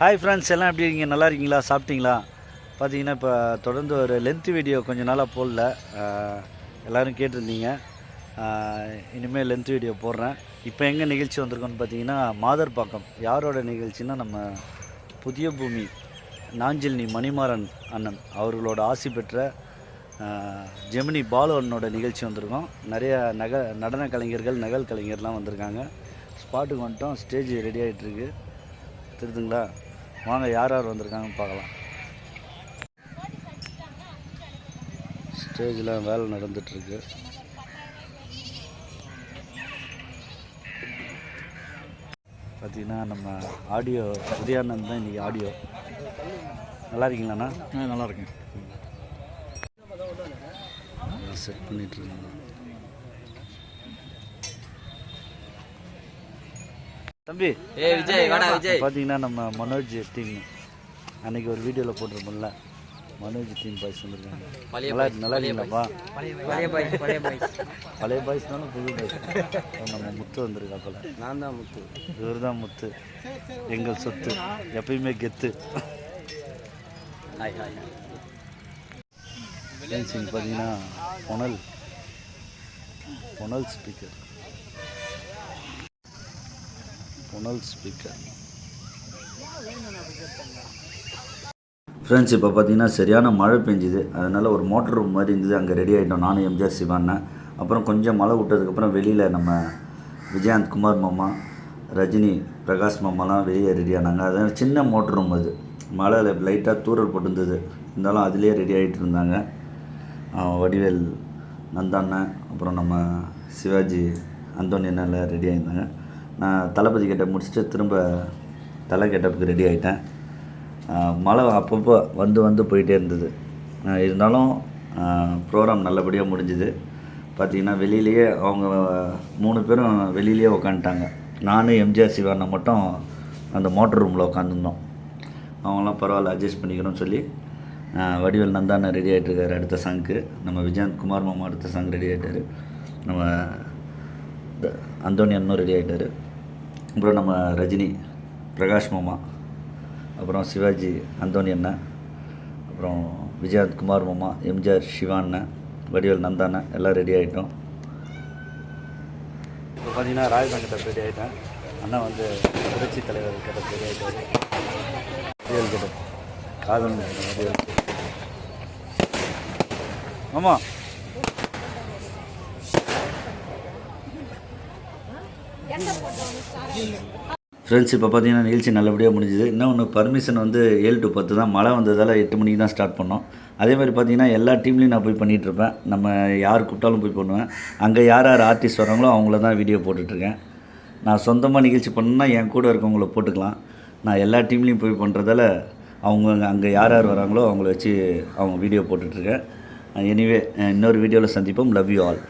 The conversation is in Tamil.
ஹாய் ஃப்ரெண்ட்ஸ் எல்லாம் எப்படி இருக்கீங்க? நல்லா இருக்கீங்களா? சாப்பிட்டீங்களா? பார்த்தீங்கன்னா இப்போ தொடர்ந்து ஒரு லென்த்து வீடியோ கொஞ்ச நாளாக போடல. எல்லோரும் கேட்டிருந்தீங்க. இனிமேல் லென்த் வீடியோ போடுறேன். இப்போ எங்கே நிகழ்ச்சி வந்திருக்கோன்னு பார்த்தீங்கன்னா மாதர்பாக்கம். யாரோட நிகழ்ச்சின்னா நம்ம புதிய பூமி நாஞ்சில்னி மணிமாறன் அண்ணன் அவர்களோட ஆசி பெற்ற ஜெமினி பாலு அண்ணனோட நிகழ்ச்சி வந்திருக்கோம். நிறைய நக நடன கலைஞர்கள் நகல் கலைஞர்லாம் வந்திருக்காங்க. ஸ்பாட்டுக்கு வந்துட்டோம். ஸ்டேஜ் ரெடி ஆகிட்டுருக்கு தெரியுதுங்களா வாங்க யார் யார் வந்திருக்காங்கன்னு பார்க்கலாம். ஸ்டேஜில் வேலை நடந்துட்டுருக்கு. பார்த்தீங்கன்னா நம்ம ஆடியோ உதயானந்த் தான் இன்றைக்கி ஆடியோ. நல்லா இருக்கீங்களாண்ணா? ஆ நல்லா இருக்கேன். செட் பண்ணிகிட்ருக்காங்க தம்பி. ஏ விஜய் வாடா விஜய். பார்த்தீங்கன்னா நம்ம மனோஜ் டீம் அன்னைக்கு ஒரு வீடியோவில் போட்டிருப்போம்ல. மனோஜ் டீம் பாய்ஸ் வந்திருக்காங்க. பழைய நல்லா நல்லா இருக்கீங்களாப்பா பழைய பாய்ஸ் பழைய பாய்ஸ் பழைய பாய்ஸ்னாலும் புது பாய்ஸ் நம்ம முத்து வந்திருக்காப்பல. நான் தான் முத்து. இவர் தான் முத்து. எங்கள் சொத்து. எப்பயுமே கெத்து. ஹாய் ஹாய் பார்த்தீங்கன்னா பொனல். பொனல் ஸ்பீக்கர் பொனல் ஸ்பீக்கர் ஃப்ரெண்ட்ஸ் இப்போ பார்த்தீங்கன்னா சரியான மழை பெஞ்சுது. அதனால் ஒரு மோட்டர் ரூம் மாதிரி இருந்தது. அங்கே ரெடி ஆகிட்டோம் நானும் எம்ஜிஆர் சிவான்னு அப்புறம் கொஞ்சம் மழை விட்டதுக்கப்புறம் வெளியில் நம்ம விஜயகாந்த் குமார் மாமா ரஜினி பிரகாஷ் மாமாலாம் வெளியே ரெடி ஆனாங்க. அது சின்ன மோட்டர் ரூம் அது. மழையில் லைட்டாக தூரல் போட்டிருந்தது. இருந்தாலும் அதுலேயே ரெடி ஆகிட்டு இருந்தாங்க. வடிவேல் நந்தாண்ணன் அப்புறம் நம்ம சிவாஜி அந்தோனி அண்ணன் எல்லாம் ரெடி ஆகியிருந்தாங்க நான் தளபதி கிட்ட முடிச்சுட்டு திரும்ப தலை கெட்டப்புக்கு ரெடி ஆகிட்டேன் மழை அப்பப்போ வந்து வந்து போயிட்டே இருந்தது. இருந்தாலும் ப்ரோக்ராம் நல்லபடியாக முடிஞ்சுது. பார்த்தீங்கன்னா வெளியிலேயே அவங்க மூணு பேரும் வெளியிலேயே உக்காந்துட்டாங்க. நானும் எம்ஜிஆர் சிவாண்ணன் மட்டும் அந்த மோட்டர் ரூமில் உட்காந்துருந்தோம் அவங்களாம் பரவாயில்ல அட்ஜஸ்ட் பண்ணிக்கணும்னு சொல்லி வடிவேல் நந்தாண்ணன் ரெடி ஆகிட்டுருக்காரு அடுத்த சாங்க்கு நம்ம விஜயந்த் குமார் மாமா அடுத்த சாங் ரெடி ஆகிட்டார் நம்ம அந்தோனி அண்ணனும் ரெடி ஆகிட்டார் அப்புறம் நம்ம ரஜினி பிரகாஷ் மாமா அப்புறம் சிவாஜி அந்தோனி அண்ணன் அப்புறம் விஜயந்த் குமார் மாமா எம்ஜிஆர் சிவா அண்ணன் வடிவேல் நந்தா எல்லாம் ரெடி ஆகிட்டோம் இப்போ பார்த்தீங்கன்னா ராஜதான் ரெடி ஆகிட்டேன் அண்ணா வந்து புரட்சி தலைவர் கிட்ட ரெடி ஆகிட்டாரு வடிவேல் கிட்ட. காதல் வடிவேல் ஆமாம் ஃப்ரெண்ட்ஸ் இப்போ பார்த்தீங்கன்னா நிகழ்ச்சி நல்லபடியாக முடிஞ்சுது. இன்னும் ஒன்று பர்மிஷன் வந்து ஏழு டு பத்து தான். மழை வந்ததால் எட்டு மணிக்கு தான் ஸ்டார்ட் பண்ணோம். அதே மாதிரி பார்த்தீங்கன்னா எல்லா டீம்லேயும் நான் போய் பண்ணிகிட்ருப்பேன் நம்ம யார் கூப்பிட்டாலும் போய் பண்ணுவேன். அங்கே யார் யார் ஆர்டிஸ்ட் வராங்களோ அவங்கள தான் வீடியோ போட்டுட்ருக்கேன் நான் சொந்தமாக நிகழ்ச்சி பண்ணணும்னா என் கூட இருக்கவங்கள போட்டுக்கலாம். நான் எல்லா டீம்லேயும் போய் பண்ணுறதால அவங்க அங்கே யார் யார் வராங்களோ அவங்கள வச்சு அவங்க வீடியோ போட்டுட்ருக்கேன் எனிவே இன்னொரு வீடியோவில் சந்திப்போம். Love you all